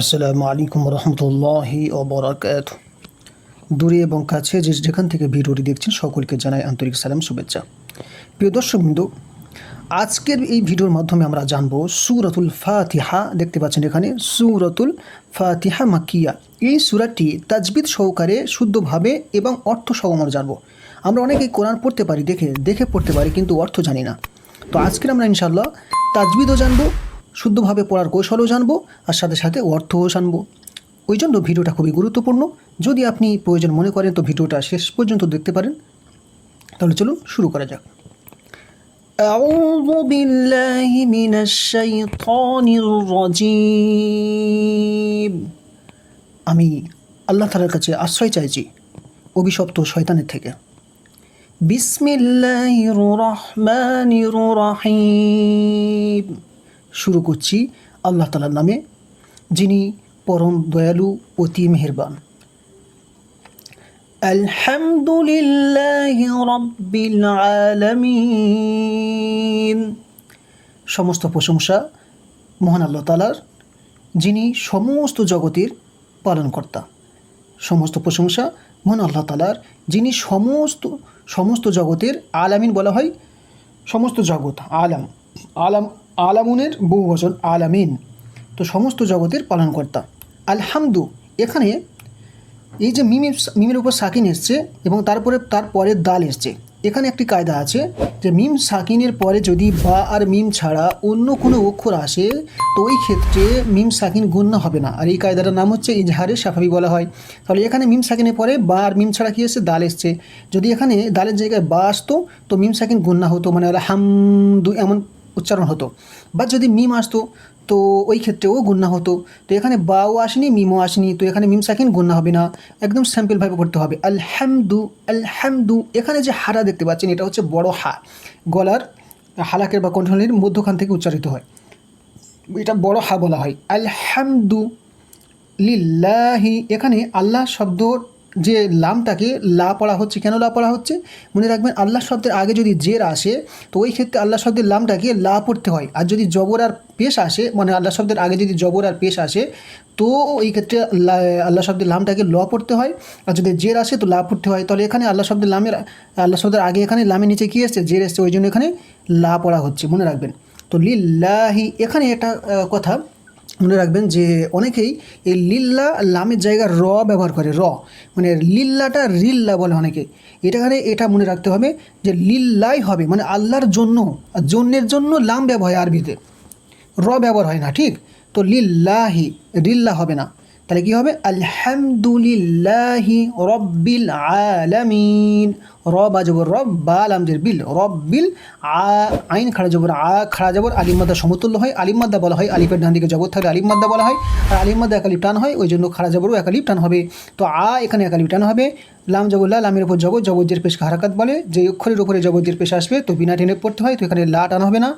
আসসালামু আলাইকুম রহমতুল্লাহি ওবরাকাত দূরে এবং কাছে যে যেখান থেকে ভিডিওটি দেখছেন সকলকে জানাই আন্তরিক সালাম, শুভেচ্ছা। প্রিয় দর্শকবৃন্দু, আজকের এই ভিডিওর মাধ্যমে আমরা জানব সুরতুল ফাতিহা। দেখতে পাচ্ছেন এখানে সুরতুল ফাতিহা মাকিয়া এই সুরাটি তাজবিদ সহকারে শুদ্ধভাবে এবং অর্থ সহ আমরা জানব। আমরা অনেকেই কোরআন পড়তে পারি, দেখে দেখে পড়তে পারি, কিন্তু অর্থ জানি না। তো আজকের আমরা ইনশাল্লাহ তাজবিদও জানব শুদ্ধভাবে পড়ার কৌশলও জানবো আর সাথে সাথে অর্থও জানবো ওই জন্য ভিডিওটা খুবই গুরুত্বপূর্ণ যদি আপনি প্রয়োজন মনে করেন তো ভিডিওটা শেষ পর্যন্ত দেখতে পারেন তাহলে চলুন শুরু করা যাক أعوذ بالله من الشيطان الرجيم আমি আল্লাহ তালার কাছে আশ্রয় চাইছি অভিশপ্ত শয়তানের থেকে বিসমিল্লাহির রহমানির রহিম শুরু করছি আল্লাহ তালার নামে, যিনি পরম দয়ালু অতি মেহেরবান। সমস্ত প্রশংসা মহান আল্লাহ তালার যিনি সমস্ত জগতের পালনকর্তা। সমস্ত প্রশংসা মহান আল্লাহ তালার যিনি সমস্ত সমস্ত জগতের আলামিন বলা হয়, সমস্ত জগৎ, আলাম আলাম আলামুনের বহু বচন আলামিন, তো সমস্ত জগতের পালনকর্তা। আলহামদু, এখানে এই যে মিমের মিমের উপর সাকিন এসছে এবং তারপরে তারপরে দাল এসছে। এখানে একটি কায়দা আছে যে মিম সাকিনের পরে যদি বা আর মিম ছাড়া অন্য কোনো অক্ষর আসে, তো ওই ক্ষেত্রে মিম সাকিন গুণ্য হবে না। আর এই কায়দাটার নাম হচ্ছে ইজহারে সাফাবি বলা হয়। তাহলে এখানে মিম সাকিনের পরে বা আর মিম ছাড়া কী এসছে? দাল এসছে। যদি এখানে দালের জায়গায় বা আসতো, তো মিম সাকিন গুণ্য হতো। মানে হামদু এমন উচ্চারণ হতো। বা যদি মিম আসতো, তো ওই ক্ষেত্রেও গুন্না হতো। তো এখানে বাও আসেনি, মিমও আসেনি, তো এখানে মিম সাকিন গুন্না হবে না। একদম স্যাম্পলভাবে পড়তে হবে। আলহামদু আলহামদু, এখানে যে হারা দেখতে পাচ্ছেন, এটা হচ্ছে বড় হা। গলার হালাকের বা কণ্ঠনালীর মধ্যখান থেকে উচ্চারিত হয়। এটা বড় হা বলা হয়। আলহামদু লিল্লাহি, এখানে আল্লাহ শব্দ যে লামটাকে লা পড়া হচ্ছে, কেন লা পড়া হচ্ছে? মনে রাখবেন, আল্লাহ শব্দের আগে যদি জের আসে, তো ওই ক্ষেত্রে আল্লাহ শব্দের লামটাকে লা পড়তে হয়। আর যদি জবর আর পেশ আসে মানে আল্লাহ শব্দের আগে যদি জবর আর পেশ আসে, তো এই ক্ষেত্রে আল্লাহ শব্দের লামটাকে ল পড়তে হয়। আর যদি জের আসে, তো লা পড়তে হয়। তাহলে এখানে আল্লাহ শব্দের লামের, আল্লাহ শব্দের আগে এখানে লামের নিচে কী এসছে? জের এসছে। ওই জন্য এখানে লা পড়া হচ্ছে। মনে রাখবেন। তো লিল্লাহি, এখানে একটা কথা মনে রাখবেন যে অনেকেই এই লিল্লা লামের জায়গায় র ব্যবহার করে, র। মানে লিল্লাটা রিল্লা বলে অনেকে। এটাখানে এটা মনে রাখতে হবে যে লিল্লাই হবে মানে আল্লাহর জন্য, জন্যের জন্য লাম ব্যবহার হয় আরবিতে। র ব্যবহার হয় না, ঠিক? তো লিল্লাহি, রিল্লা হবে না। তাহলে কী হবে? আলহামদুলিল্লাহি রব্বিল আলামিন। র বা জবর রব, বা আলামদের বিল। রব্বিল আ, আইন খাড়া জবর, আ খাড়া জবর আলিমাদ্দা সমতুল্য হয় আলিমাদ্দা বলা হয়, আলিফের ডান দিকে জবর থাকলে আলিমাদ্দা বলা হয়, আর আলিমাদ্দা একালিপ টান হয়, ওই জন্য খাড়া জবরও একালিপ টান হবে। তো আ এখানে একালিপ টান হবে। লাম জবরলা লামের উপর জবর জবরজের পেশকে হারাকাত বলে। যে অক্ষরের উপরে জবরজের পেশ আসবে, তো বিনা টেনে পড়তে হয়, তো এখানে লা টান হবে না।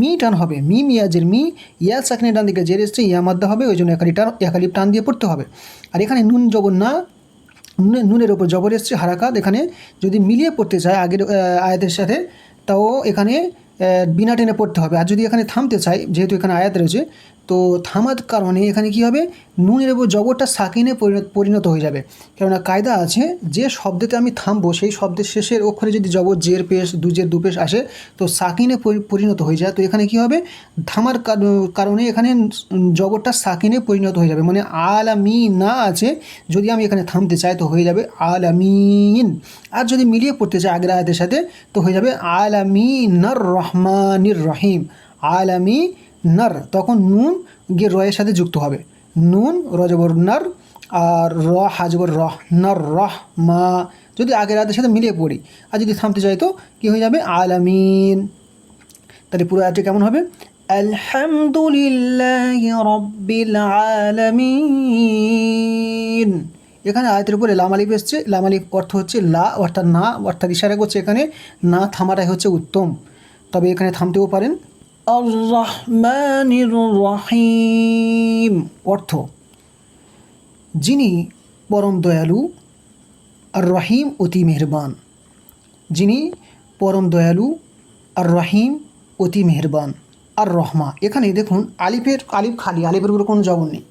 মি টান হবে, মি মিয়াজের মি, ইয়া সাকনের ডান দিকে জের এসছে, ইয়া মাদ্দা হবে, ওই জন্য একালি টান একালিপ টান দিয়ে পড়তে হবে। আর এখানে নুন জবর না নুনের ওপর জবর এসছে, হারাকাত এখানে যদি মিলিয়ে পড়তে চায় আগের আয়াতের সাথে, তাও এখানে বিনা টেনে পড়তে হবে। আর যদি এখানে থামতে চায়, যেহেতু এখানে আয়াত রয়েছে তো থামার কারণে এখানে কি হবে? নুনের উপর জবরটা সাকিনে পরিণত হয়ে যাবে। কেননা কায়দা আছে, যে শব্দতে আমি থামবো, সেই শব্দের শেষের অক্ষরে যদি জবর জের পেশ দু দুজের দুপেশ আসে, তো সাকিনে পরিণত হয়ে যায়। তো এখানে কি হবে? থামার কারণে এখানে জবরটা সাকিনে পরিণত হয়ে যাবে। মানে আলামি না আছে, যদি আমি এখানে থামতে চাই, তো হয়ে যাবে আলামিন। আর যদি মিলিয়ে পড়তে চাই আগের আয়াতের সাথে, তো হয়ে যাবে আলামিনার রহমানির রহিম। আলামি নার তখন নুন গিয়ে রয়ের সাথে যুক্ত হবে। নুন, রজবর নার আর র, হাজবর রহ নার রহ, মা, যদি আগের রাতের সাথে মিলিয়ে পড়ি। আর যদি থামতে চাই তো কী হয়ে যাবে? আলামিন। তাহলে পুরো আয়াতটি কেমন হবে? আলহামদুলিল্লাহ রব্বিল আলামিন। এখানে আয়তের উপরে লাম আলিফ এসছে। লাম আলিফ অর্থ হচ্ছে লা, অর্থাৎ না, অর্থাৎ ইশারা করছে এখানে। না থামাটাই হচ্ছে উত্তম। তবে এখানে থামতেও পারেন। আর রহিম অর্থ, যিনি পরম দয়ালু আর রহিম অতি মেহরবান। যিনি পরম দয়ালু আর রহিম অতি মেহরবান। আর রহমা এখানে দেখুন আলিফের, আলিফ খালি, আলিফের উপরে কোনো জবর নেই।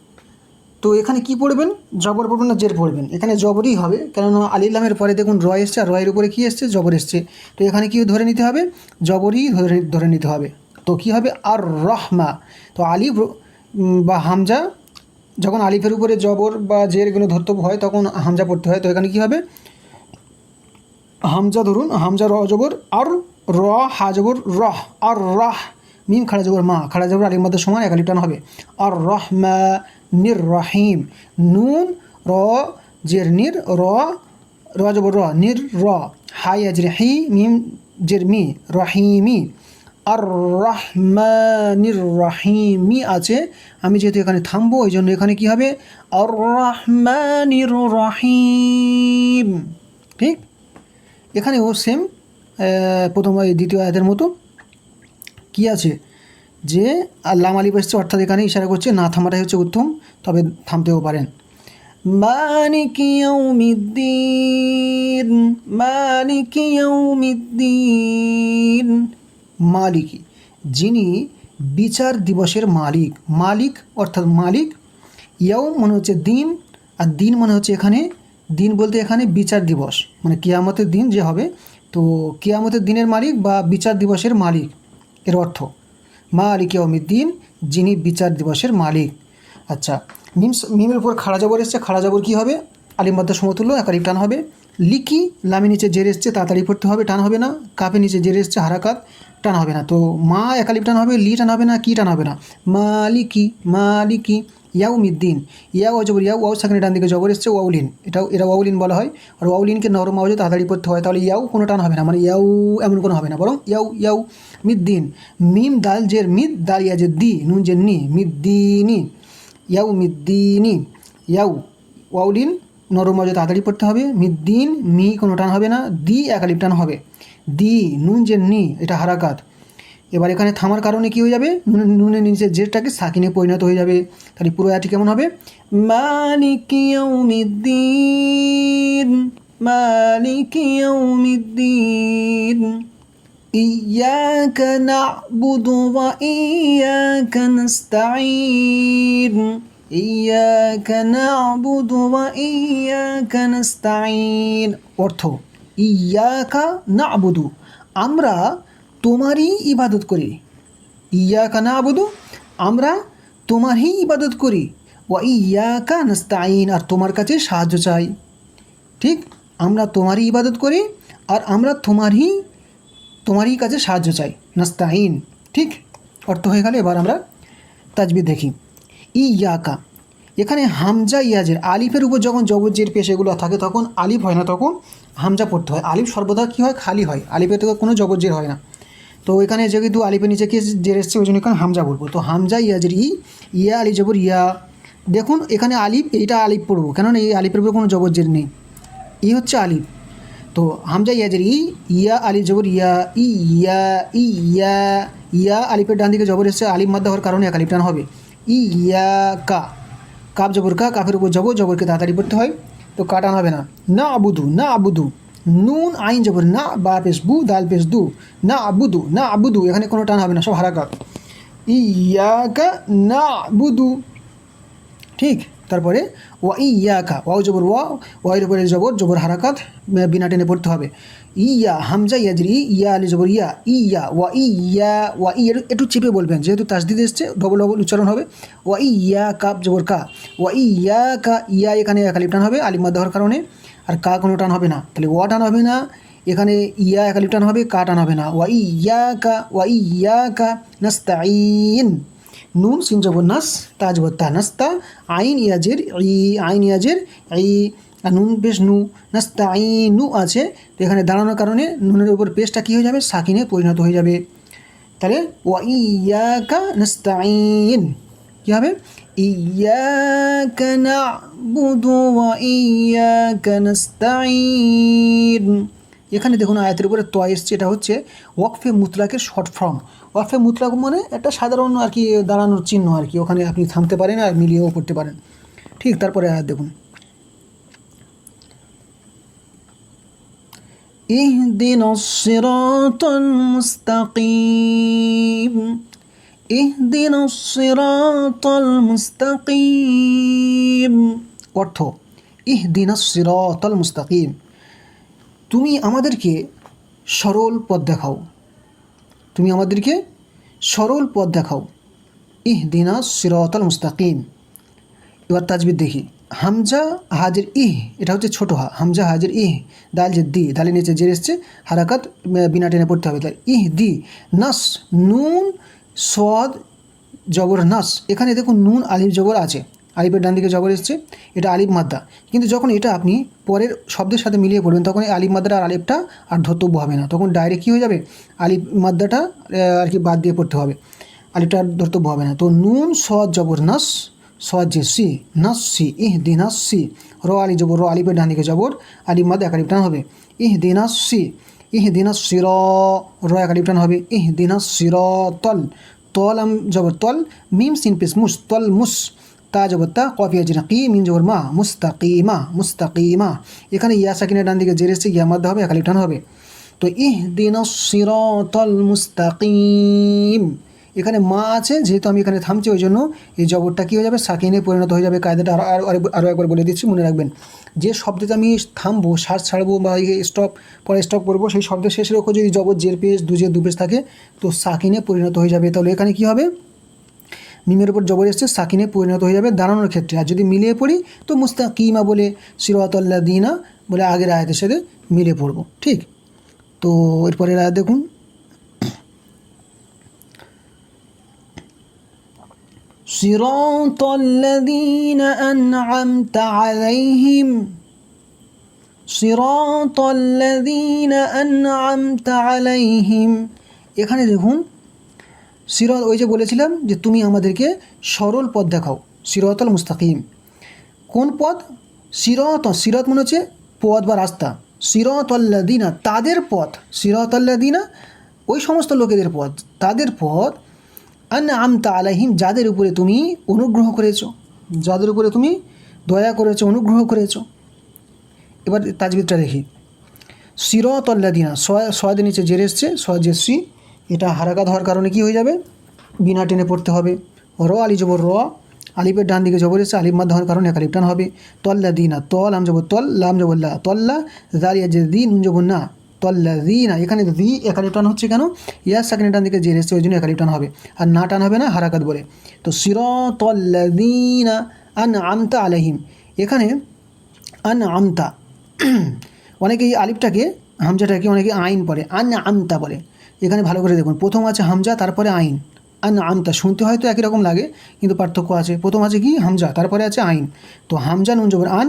তো এখানে কি পড়বেন? জবর পড়বেন না জের পড়বেন? এখানে জবরই হবে, কেননা আলিলামের পরে দেখুন র এসছে আর রয়ের উপরে কী এসছে? জবর এসছে। তো এখানে কি ধরে নিতে হবে? জবরই ধরে ধরে নিতে হবে। তো কি হবে? আর রহমা তো আলিফ বা হামজা, যখন আলিফের উপরে জবর বা জের এগুলো ধরতে হয়, তখন হামজা পড়তে হয়। তো এখানে কি হবে? হামজা ধরুন, হামজা র জবর আর র হা জবর, রহ। আর রাহ মিম খাড়া জবর, মা। খাড়া জবর আলির মধ্যে সমান একালি টান হবে। আর রহমা নির রহিম নুন, র, জের, নির, র র জবর, র, নির, র। হাই, আজরে, হি, মিম, জের, মি, রহিমি। আর রহমানির রহিমি আছে, আমি যেহেতু এখানে থামবো ওই জন্য এখানে কি হবে? আর রহমানির রহিম ঠিক এখানেও সেম প্রথম দ্বিতীয় আয়াতের মতো। কি আছে? যে, আল্লাহ আলিফ এসছে, অর্থাৎ এখানে ইশারা করছে, না থামাটাই হচ্ছে উত্তম, তবে থামতেও পারেন। মালিক ইয়াউমিদ্দিন ইয়াউমিদ্দিন। মালিকি যিনি বিচার দিবসের মালিক। মালিক অর্থাৎ মালিক ইয়াও মনে হচ্ছে দিন, আর দিন মনে হচ্ছে এখানে, দিন বলতে এখানে বিচার দিবস। মানে কিয়ামতের দিন যে হবে, তো কিয়ামতের দিনের মালিক বা বিচার দিবসের মালিক, এর অর্থ, মালিক দিন যিনি বিচার দিবসের মালিক। আচ্ছা মিম মিমের উপর খাড়া জবর এসছে, খাড়া জবর কী হবে? আলিম মধ্যে সমতুল্য একালিপ টান হবে। লিকি লামি নিচে জের এসছে, তাড়াতাড়ি পড়তে হবে, টান হবে না। কাপে নিচে জের এসছে, হারাকাত। টান হবে না। তো মা একালিপ টান হবে লি টান হবে না, কি টান হবে না? মালিকি মালিকি ইয়াউ মিদ্দিন ইয়াউ জবর ইয়াউ ওয়াউ সেখানে ডান দিকে জবর এসছে, ওয়াউলিন। এটাও এটা ওয়াউলিন বলা হয়। আর ওয়াউলিনকে নরম আওয়াজে তাড়াতাড়ি পড়তে হয়, তাহলে ইয়াউ কোনো টান হবে না। মানে ইয়াউ এমন কোনো হবে না। বরং ইয়াউ ইয়াউ, মিদ্দিন। মিম দাল জের মিদ দাল ইয়া যে দি, নুন জের নি, মিদ্দিনি। ইয়াউ মিদ্দিনি। ইয়াউ, ওয়াউলিন নরম আওয়াজে তাড়াতাড়ি পড়তে হবে। মিদ্দিন, মি কোনো টান হবে না। দি একালিপ টান হবে। দি নুন যে নি এটা হারাকাত এবার এখানে থামার কারণে কি হয়ে যাবে নুনের নুনের নিচে জেরটাকে সাকিনে পরিণত হয়ে যাবে তাহলে পুরো আয়াতটি কেমন হবে মালিক ইয়াউমিদ্দিন মালিক ইয়াউমিদ্দিন إياك نعبد وإياك نستعين إياك نعبد وإياك نستعين অর্থ ইয়াকা নাবুদু, আমরা তোমারই ইবাদত করি। ইয়াকা নাবুদু, আমরা তোমারই ইবাদত করি। ওয়া ইয়াকা নাস্তাইন আর তোমার কাছে সাহায্য চাই। ঠিক, আমরা তোমারই ইবাদত করি, আর আমরা তোমারই তোমারই কাছে সাহায্য চাই। নাস্তাইন ঠিক, অর্থ হয়ে গেলে, এবার আমরা তাজবিদ দেখি। ইয়াকা এখানে হামজা ইয়াজের আলিফের উপর যখন জবজ্জের পেশ এগুলো থাকে, তখন আলিফ হয় না, তখন হামজা পড়তে হয়। আলিফ সর্বদা কী হয়? খালি হয়। আলিফের থেকে কোনো জবজ্জের হয় না। তো এখানে যেহেতু আলিফের নিচে কি জের এসছে, ওই জন্য এখানে হামজা বলব তো হামজা ইয়াজের ই, ইয়া, আলি জবর ইয়া। দেখুন, এখানে আলিফ এইটা আলিফ পড়ব। কেননা এই আলিফের উপর কোনো জবজ্জের নেই। ই হচ্ছে আলিফ। তো হামজা ইয়াজের ই, ইয়া, আলি জবর ইয়া, ই ইয়া ই, ইয়া ইয়া, আলিফের ডান দিকে জবর এসছে, আলিফ মাদ্দা হওয়ার কারণে এক আলিফ টান হবে। ই, ইয়া, কা। কাপ জবর কা কাফের উপর জবর জবরকে তাড়াতাড়ি পড়তে হয়, তো কা টান হবে না। না আবুদু না আবুদু। নুন, আইন জবর, না বা পেস বু, দাল পেস দু। না আবুদু না আবুদু, এখানে কোনো টান হবে না, সব হারাকাত ইয়াকা, না বুদু ঠিক, তারপরে ওয়া ইয়াকা, ওয়াও জবর, ওয়া, ওয়াইয়ের উপরে জবর জবর হারাকাত বিনা টেনে পড়তে হবে। ইয়া, হামজা, ইয়াজরি, ইয়া, আলি, জবর, ইয়া ইয়া, ওয়া ইয়া, ওয়া, ই একটু চেপে বলবেন, যেহেতু তাসদিদ এসছে, ডবল ডবল উচ্চারণ হবে, ওয়া, ইয়া কাপ জবর, কা, ওয়া, ইয়া, কা, ইয়া, এখানে একালিপ টান হবে আলিমা দেওয়ার কারণে, আর কা কোনো টান হবে না, তাহলে ওয়া টান হবে না, এখানে ইয়া একালিপ টান হবে, কা টান হবে না, ওয়া, ইয়া, কা, ওয়া, ইয়া, কা নাস্তাইন নুন সিন জবর, নাস, তাজ তা নাস্তা, আইন, ইয়াজের, ই, আইন, ইয়াজের, ই আর নুন পেশ নু নাস্তা আই নু আছে, তো এখানে দাঁড়ানোর কারণে নুনের উপর পেশটা কী হয়ে যাবে? সাকিনে পরিণত হয়ে যাবে। তাহলে ওয়া ইয়াকা নাস্তাইন। কী হবে? নাবুদু ওয়া এখানে দেখুন আয়াতের উপরে তয় এসছে, এটা হচ্ছে ওয়াকফে মুতলাকের শর্ট ফর্ম। ওয়াকফে মুতলাক মানে একটা সাধারণ আর কি দাঁড়ানোর চিহ্ন আর কি, ওখানে আপনি থামতে পারেন আর মিলিয়েও করতে পারেন। ঠিক তারপরে আয়াত দেখুন। ইহদিন সিরাতাল মুস্তাকিম ইহদিন সিরাতাল মুস্তাকিম অর্থ ইহদিন সিরাতাল মুস্তাকিম তুমি আমাদেরকে সরল পথ দেখাও। তুমি আমাদেরকে সরল পথ দেখাও। ইহদিনা সিরাতাল মুস্তাকিম এবার তাজবিদ দেখি। হামজা হাজির ইহ, এটা হচ্ছে ছোটো হা, হামজা হাজির ইহ, দাল যে দি, দালের নিচে যে এসছে, হারাকাত বিনা টেনে পড়তে হবে তাই ইহ দি, নাস, নুন সদ জবর নাস, এখানে দেখুন নুন, আলিফ, জবর আছে, আলিফের ডান দিকে জবর এসছে, এটা আলিফ মাদ্দা, কিন্তু যখন এটা আপনি পরের শব্দের সাথে মিলিয়ে পড়বেন, তখন এই আলিফ মাদ্দাটা আর আলিফটা আর ধর্তব্য হবে না, তখন ডাইরেক্ট কী হয়ে যাবে, আলিফ মাদ্দাটা আর কি বাদ দিয়ে পড়তে হবে, আলিফটা আর ধর্তব্য হবে না, তো নুন সদ জবর নাস সদ যে সি নাস ইহ দিনাস র আলি জবর, র আলিফের ডান দিকে জবর, আলিফ মাদ্দা এক আলিফ টান হবে। ইহ দিনাস ইহ দিনাস সির র এক আলিফ টান হবে। ইহ দিনাস সির তল তল আম জবর তল, মিম সিন পেস মুস, তল মুস, তা জবর তা কফিয়া জিনা কি মিন জবর মা, মুস্তাকিমা মুস্তাকিমা। এখানে ইয়া সাকিনের ডান দিকে জেরেছে ইয়া মাদ্দা হবে, এক আলিফ টান হবে। তো ইহ দিনাস তল মুস্তাকিম। এখানে মা আছে, যেহেতু আমি এখানে থামছি ওই জন্য এই জবরটা কী হয়ে যাবে? সাকিনে পরিণত হয়ে যাবে, কায়দাটা আরও আরও একবার বলে দিচ্ছি, মনে রাখবেন। যে শব্দতে আমি থামবো, শ্বাস ছাড়বো বা স্টপ পরে স্টপ করব, সেই শব্দের শেষের ওপর যদি জবর জের পেজ দু জের দু পেজ থাকে, তো সাকিনে পরিণত হয়ে যাবে। তাহলে এখানে কী হবে? মিমের উপর জবর এসছে, সাকিনে পরিণত হয়ে যাবে দাঁড়ানোর ক্ষেত্রে। আর যদি মিলিয়ে পড়ি, তো মুস্তাকিমা বলে সিরাতাল্লা দিনা বলে আগের আয়াতের সাথে মিলে পড়ব, ঠিক? তো এরপরের আয়াত দেখুন। صراط الذين أنعمت عليهم صراط الذين أنعمت عليهم এখানে দেখুন সিরাত ওই যে বলেছিলাম যে তুমি আমাদেরকে সরল পথ দেখাও সিরাতল মুস্তাকিম কোন পথ সিরত সিরত মনে হচ্ছে পথ বা রাস্তা সিরতল্লাদিনা তাদের পথ সিরতল্লাদিনা ওই সমস্ত লোকেদের পথ তাদের পথ আন আমতা আলাহিম যাদের উপরে তুমি অনুগ্রহ করেছ, যাদের উপরে তুমি দয়া করেছ, অনুগ্রহ করেছ। এবার তাজবিদটা দেখি। সিরত আল্লাদিনা সয়াদের নিচে জের এসছে সয়াজের সি এটা হারাকাত হওয়ার কারণে কি হয়ে যাবে? বিনা টেনে পড়তে হবে। র, আলি জবর র আলিপের ডান দিকে জবর এসে আলিফ মাদ হওয়ার কারণে এক আলিফ টান হবে। তল্লা দিনা তল, আম জবর, তল, লাম জবল্লা তল্লা দাঁড়িয়ে যে দিন জবর, না। তল্লা দিনা এখানে দি এক আলিফ টান হচ্ছে কেন? ইয়ার সেকেন্ড টান দিকে জের এসছে ওই জন্য এক আলিফ টান হবে। আর না টান হবে না, হারাকাত বলে। তো সির তল্লা দিনা আন আমতা আলহিম এখানে আন আমতা অনেকে এই আলিফটাকে, হামজাটাকে অনেকে আইন পড়ে আন আমতা বলে। এখানে ভালো করে দেখুন, প্রথম আছে হামজা, তারপরে আইন। আন আমতা শুনতে হয়তো একই রকম লাগে, কিন্তু পার্থক্য আছে। প্রথম আছে কি? হামজা, তারপরে আছে আইন। তো হামজা নুন জবর আন,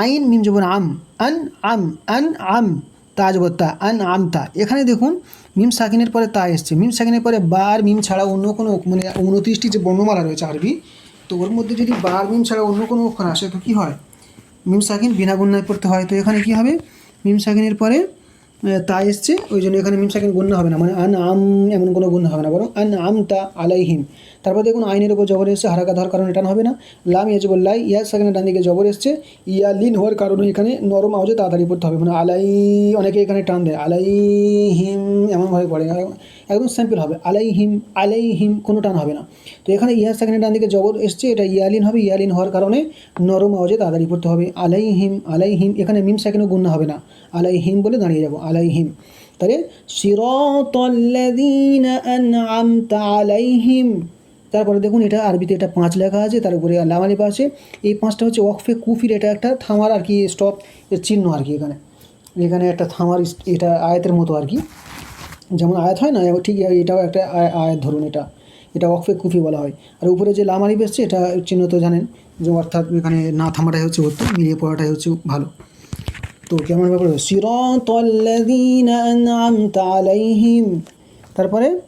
আইন মিম জবর আম, আন আম আন আম। তা জবর তা আন আমতা এখানে দেখুন, মিম সাকিনের পরে তা এসছে। মিম সাকিনের পরে বার, মিম ছাড়া অন্য কোনো মানে উনত্রিশটি যে বর্ণমালা রয়েছে আরবি, তো ওর মধ্যে যদি বার, মিম ছাড়া অন্য কোনো অক্ষর আসে, তো কী হয়? মিম সাকিন বিনা বন্যায় পড়তে হয়। তো এখানে কি হবে? মিম সাকিনের পরে তা এসছে, ওই জন্য এখানে মিম সাকিন গুন্না হবে না। মানে আন আম এমন কোনো গুন্না হবে না, বরং আন আম তা আলাইহিম। তারপর দেখুন আইনের উপর জবর এসছে, হারাকা ধর কারণে এটা হবে না। লাম ইয়াজবুল লাই ইয়া সাকিনের ডান দিকে জবর এসছে, ইয়া লিন হওয়ার কারণে এখানে নরম আওয়াজে তাড়াতাড়ি পড়তে হবে। মানে আলাই, অনেকে এখানে টান দেয়, আলাইহিম এমনভাবে পড়ে একদম সিম্পল হবে, আলাইহিম আলাইহিম কোনো টান হবে না। তো এখানে ইয়া সেকেন্ডের ডান দিকে জবর এসছে, এটা ইয়ালিন হবে ইয়ালিন হওয়ার কারণে নরম আওয়াজে তাড়াতাড়ি পড়তে হবে। আলাইহিম আলাইহিম, এখানে মিম সেকেন্ডও গুণ হবে না। আলাইহিম বলে দাঁড়িয়ে যাব, আলাইহিম। তাহলে সিরাতাল্লাযীনা আন'আমতা আলাইহিম। তারপরে দেখুন এটা আরবিতে এটা পাঁচ লেখা আছে, তার উপরে লাম আলিফ আছে। এই পাঁচটা হচ্ছে ওয়াকফে কুফির, এটা একটা থামার আর কি স্টপ চিহ্ন আর কি এখানে। এখানে একটা থামার এটা আয়াতের মতো আর কি। যেমন আয়াত হয় না ঠিক এটাও একটা আয়- আয়াত ধরুন এটা। এটা ওয়াকফে কুফি বলা হয়। আর উপরে যে লাম আলিফ এসছে, এটা চিহ্ন তো জানেন, যে অর্থাৎ এখানে না থামাটাই হচ্ছে উত্তম, মিলিয়ে পড়াটাই হচ্ছে ভালো। তো কেমন ব্যাপার সিরাতাল্লাযীনা আন'আমতা আলাইহিম। তারপরে?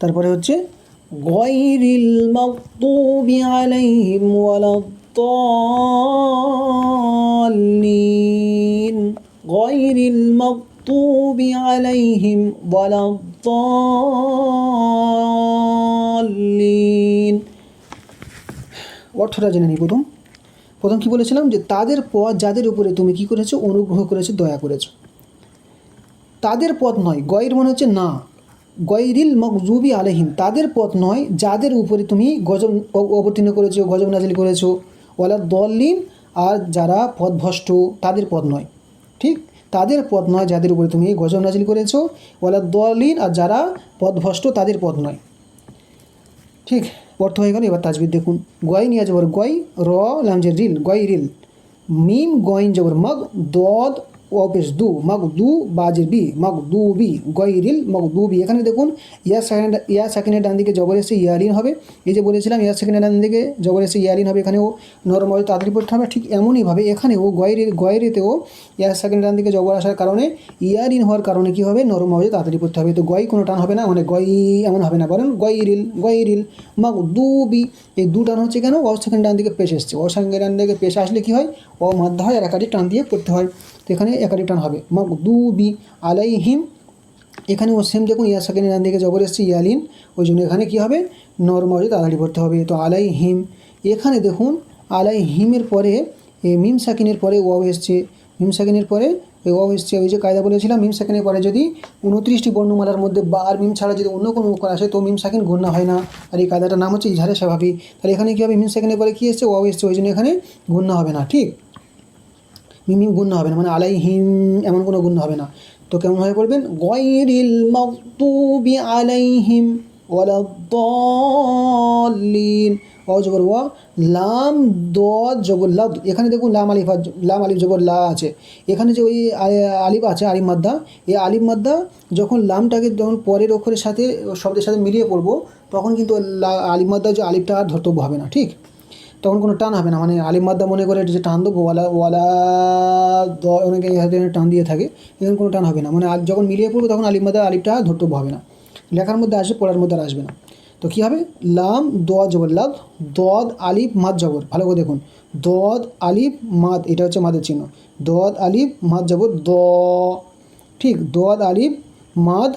তারপরে হচ্ছে, গয়রিল মাগদুবি আলাইহিম ওয়ালাদ-দাল্লিন। গয়রিল মাগদুবি আলাইহিম ওয়ালাদ-দাল্লিন। অর্থটা জেনে নিই প্রথম। প্রথম কি বলেছিলাম? যে তাদের পথ যাদের উপরে তুমি কি করেছ? অনুগ্রহ করেছ, দয়া করেছ। তাদের পথ নয়। গয়ের মনে হচ্ছে না। গয়রিল মকজুবি আলহিম তাদের পথ নয় যাদের উপরে তুমি গজব অবতীর্ণ করেছ, গজব নাজিল করেছ। ওয়ালা দলিন আর যারা পথভ্রষ্ট, তাদের পথ নয়। ঠিক? তাদের পথ নয় যাদের উপরে তুমি গজব নাজিল করেছ। ওয়ালা দলিন আর যারা পথভ্রষ্ট, তাদের পথ নয়। ঠিক? অর্থ হয়ে গেল, এবার তাজবিদ দেখুন। গয় নিয়ে জবর গয় র লামজে রিল গয় রিল। মিম গয়ন জবর মগ, দদ অপেস দু, মগ দু, বাজের বি, মগ দু বি এখানে দেখুন ইয়া সেকেন্ড ইয়া সেকেন্ডের ডান দিকে জবর এসে ইয়ারিন হবে। এই যে বলেছিলাম ইয়া সেকেন্ডের ডান দিকে জবর এসে ইয়ারিন হবে, এখানেও নরম হবে তাড়াতাড়ি পড়তে হবে। ঠিক এমনইভাবে এখানেও গয়রের গয়রেতেও ইয়া সেকেন্ড ডান দিকে জবর আসার কারণে ইয়ারিন হওয়ার কারণে কী হবে? নরম হবে তাড়াতাড়ি পড়তে হবে। তো গয় কোনো টান হবে না মানে গয় এমন হবে না। বলেন গয় রিল গয় রিল মাগ দু বি, এই দু টান হচ্ছে কেন? ও সেকেন্ড ডান দিকে পেশ এসছে। ও সেকেন্ড ডান দিকে পেশ আসলে কী হয়? ও মাধ্য হয় আর একাধিক টান দিয়ে পড়তে হয়। তো এখানে একাধিক টান হবে। দু বি আলাইহিম এখানে ও সেম দেখুন ইয়া সেকেন্ড ডান দিকে জবর এসছে, ইয়ালিন, ওই জন্য এখানে কী হবে? নর্মালি তাড়াতাড়ি পড়তে হবে। তো আলাই হিম এখানে দেখুন আলাই হিমের পরে মিম সাকিনের পরে ওয়াও এসছে। মিম সাকিনের পরে ওয়াও এসছে। ওই যে কায়দা বলেছিলাম, মিম সাকিনের পরে যদি উনত্রিশটি বর্ণমালার মধ্যে বা আর মিম ছাড়া যদি অন্য কোনো অক্ষর আসে, তো মিম সাকিন গণ্য হয় না। আর এই কায়দাটার নাম হচ্ছে ইজহারে স্বাভাবিক। তাহলে এখানে কী হবে? মিম সাকিনের পরে কী এসছে? ওয়াও এসছে। ওই জন্য এখানে গণ্য হবে না। ঠিক? মিম গুণ হবে না মানে আলাই হিম এমন কোনো গুণ হবে না। তো কেমন ভাবে পড়বেন গয়রিল মাগতুবি আলাইহিম ওয়ালাদ্দাল্লিন ওয়া জবর ওয়া, লাম দদ জবর লাদ। এখানে দেখুন লাম আলিফ লাম আলিফ জবর লা আছে। এখানে যে ওই আলিফ আছে, আলিফ মাদ্দা, এই আলিফ মাদ্দা যখন লামটাকে যখন পরের অক্ষরের সাথে, শব্দের সাথে মিলিয়ে পড়ব, তখন কিন্তু আলিফ মাদ্দা যে আলিফটা আর ধর্তব্য হবে না, ঠিক? তখন কোনো টান হবে না। মানে আলিম মাদ্দা মনে করে যে টান দেবো, ওয়ালা ওয়ালা দ, অনেকে টান দিয়ে থাকে এখানে কোনো টান হবে না। মানে যখন মিলিয়ে পড়ব তখন আলিম মাদ্দা আলিফটা ধরতে হবে না। লেখার মধ্যে আসবে, পড়ার মধ্যে আসবে না। তো কী হবে? লাম দোয়া জবর লাভ দদ, আলিফ, মাদ, জবর। ভালো করে দেখুন। দদ, আলিফ, মাদ, এটা হচ্ছে মাদের চিহ্ন। দদ, আলিফ, মাদ, জবর, দ। ঠিক, দদ, আলিফ, মাদ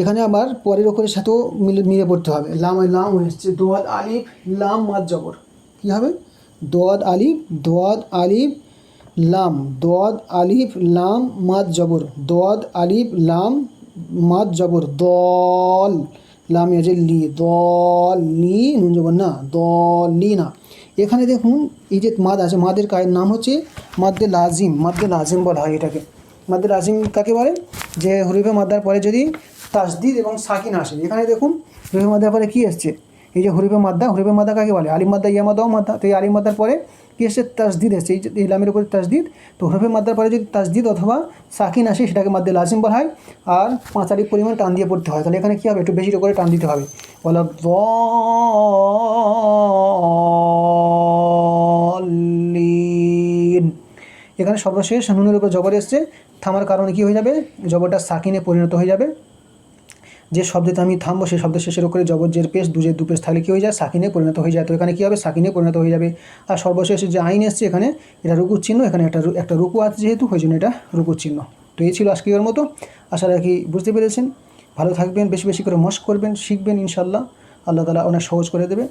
এখানে আবার পরের অক্ষরের সাথেও মিলে মিলে পড়তে হবে। লাম লাম এসছে, দোয়াদ আলিফ, লাম, মাদ, জবর। কী হবে? দোয়াদ আলিফ দোয়াদ আলিফ, লাম। দোয়াদ আলিফ, লাম, মাদ, জবর। দোয়াদ আলিফ, লাম, মাদ, জবর। দল। লাম এজে লি। দল, লি, নুন, জবর। না, দল, লি না। এখানে দেখুন, এই যে মাদ আছে, মাদের কায়ের নাম হচ্ছে মাদ্দে লাজিম। মাদ্দে লাজিম বলা হয় এটাকে। মাদ্দে লাজিম কাকে বলে? যে হরিফে মাদ্দার পরে যদি তাসদিদ এবং সাকিন আসে এখানে দেখুন হরিফে মাদার পরে কী এসছে? এই যে হরিফে মাদ্দা হরিফে মাদ্দা কাকে বলে? আলিম মাদ্দা, ইয়া মাদ্দাও মাদ্দা। তো এই আলিম মাদ্দার পরে কী এসছে? তাসদিদ এসছে। এই যে এই লামের উপরে তাসদিদ তো হরিফে মাদ্দার পরে যদি তাসদিদ অথবা সাকিন আসে, সেটাকে মাদ্দে লাজিম বলা হয়। আর পাঁচ পরিমাণ টান দিয়ে পড়তে হয়। তাহলে এখানে কী হবে? একটু বেশি করে টান দিতে হবে। বলা এখানে সর্বশেষ নুনের উপর জবর এসছে। থামার কারণে কী হয়ে যাবে? জবরটা সাকিনে পরিণত হয়ে যাবে। যে শব্দতে আমি থামবো, সেই শব্দের শেষের উপরে জবর পেশ, দুজের দু পেশ থাকলে কী হয়ে যায়? সাকিনে পরিণত হয়ে যায়। তো এখানে কী হবে? সাকিনে পরিণত হয়ে যাবে। আর সর্বশেষ যে আইন এসছে এখানে, এটা রুকুর চিহ্ন। এখানে একটা একটা রুকু আছে যেহেতু, ওই জন্য এটা রুকুর চিহ্ন। তো এই ছিল আজকের মতো। আশা রাখি বুঝতে পেরেছেন। ভালো থাকবেন, বেশি বেশি করে মস্ক করবেন, শিখবেন ইনশাল্লাহ আল্লাহ তালা অনেক সহজ করে দেবে।